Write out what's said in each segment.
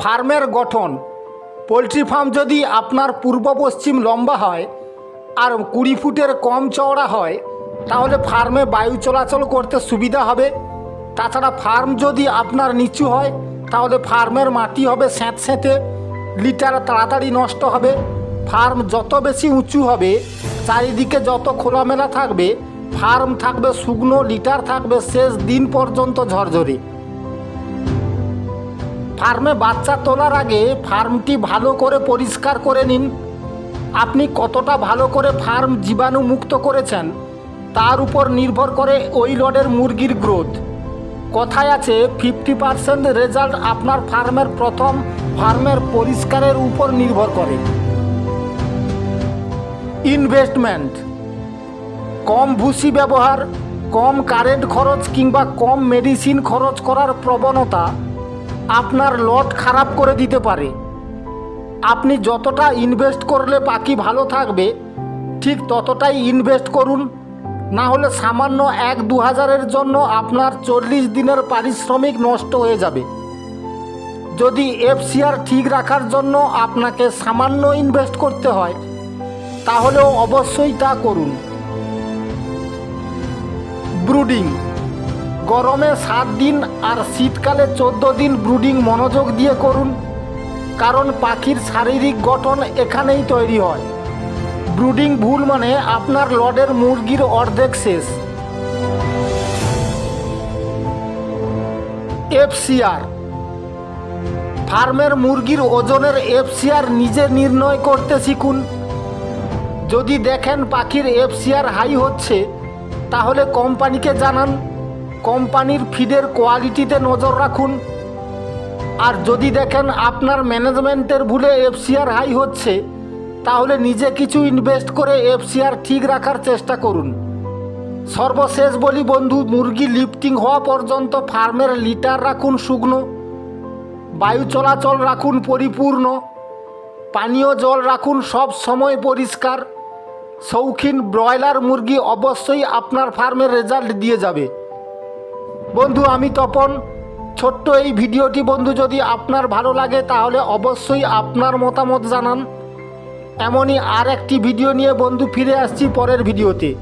ফার্মের গঠন। Poultry farm যদি আপনার পূর্ব পশ্চিম লম্বা হয় আর কুড়ি ফুটের কম চওড়া হয়, তাহলে ফার্মে বায়ু চলাচল করতে সুবিধা হবে। তাছাড়া ফার্ম যদি আপনার নিচু হয়, তাহলে ফার্মের মাটি হবে স্যাঁতস্যাঁতে লিটার তাড়াতাড়ি নষ্ট হবে। ফার্ম যত বেশি উঁচু হবে, চারিদিকে যত খোলামেলা থাকবে, ফার্ম থাকবে শুকনো, লিটার থাকবে শেষ দিন পর্যন্ত ঝরঝরে। ফার্মে বাচ্চা তোলার আগে ফার্মটি ভালো করে পরিষ্কার করে নিন। আপনি কতটা ভালো করে ফার্ম জীবাণু মুক্ত করেছেন, তার উপর নির্ভর করে ওই লডের মুরগির গ্রোথ। কথায় আছে, ফিফটি পার্সেন্ট রেজাল্ট আপনার ফার্মের প্রথম ফার্মের পরিষ্কারের উপর নির্ভর করে। ইনভেস্টমেন্ট। কম ভুসি ব্যবহার, কম কারেন্ট খরচ কিংবা কম মেডিসিন খরচ করার প্রবণতা আপনার লট খারাপ করে দিতে পারে। আপনি যতটা ইনভেস্ট করলে পাখি ভালো থাকবে, ঠিক ততটাই ইনভেস্ট করুন। না হলে সামান্য এক দু হাজারের জন্য আপনার চল্লিশ দিনের পারিশ্রমিক নষ্ট হয়ে যাবে। যদি এফসিআর ঠিক রাখার জন্য আপনাকে সামান্য ইনভেস্ট করতে হয়, তাহলেও অবশ্যই তা করুন। ব্রুডিং গরমে সাত দিন আর শীতকালে চোদ্দ দিন ব্রুডিং মনোযোগ দিয়ে করুন, কারণ পাখির শারীরিক গঠন এখানেই তৈরি হয়। ব্রুডিং ভুল মানে আপনার লডের মুরগির অর্ধেক শেষ। এফসিআর। ফার্মের মুরগির ওজনের এফসিআর নিজে নির্ণয় করতে শিখুন। যদি দেখেন পাখির এফসিআর হাই হচ্ছে, তাহলে কোম্পানিকে জানান। কোম্পানির ফিডের কোয়ালিটিতে নজর রাখুন। আর যদি দেখেন আপনার ম্যানেজমেন্টের ভুলে এফসিআর হাই হচ্ছে, তাহলে নিজে কিছু ইনভেস্ট করে এফসিআর ঠিক রাখার চেষ্টা করুন। সর্বশেষ বলি বন্ধু, মুরগি লিফটিং হওয়া পর্যন্ত ফার্মের লিটার রাখুন শুকনো, বায়ু চলাচল রাখুন পরিপূর্ণ, পানীয় জল রাখুন সব সময় পরিষ্কার, শৌখিন ব্রয়লার মুরগি অবশ্যই আপনার ফার্মের রেজাল্ট দিয়ে যাবে। বন্ধু, আমি তপন। ছোট্ট এই ভিডিওটি বন্ধু, যদি আপনার ভালো লাগে, তাহলে অবশ্যই আপনার মতামত জানান। এমনই আর একটি ভিডিও নিয়ে বন্ধু ফিরে আসছি পরের ভিডিওতে।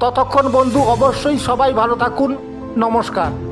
ততক্ষণ বন্ধু, অবশ্যই সবাই ভালো থাকুন। নমস্কার।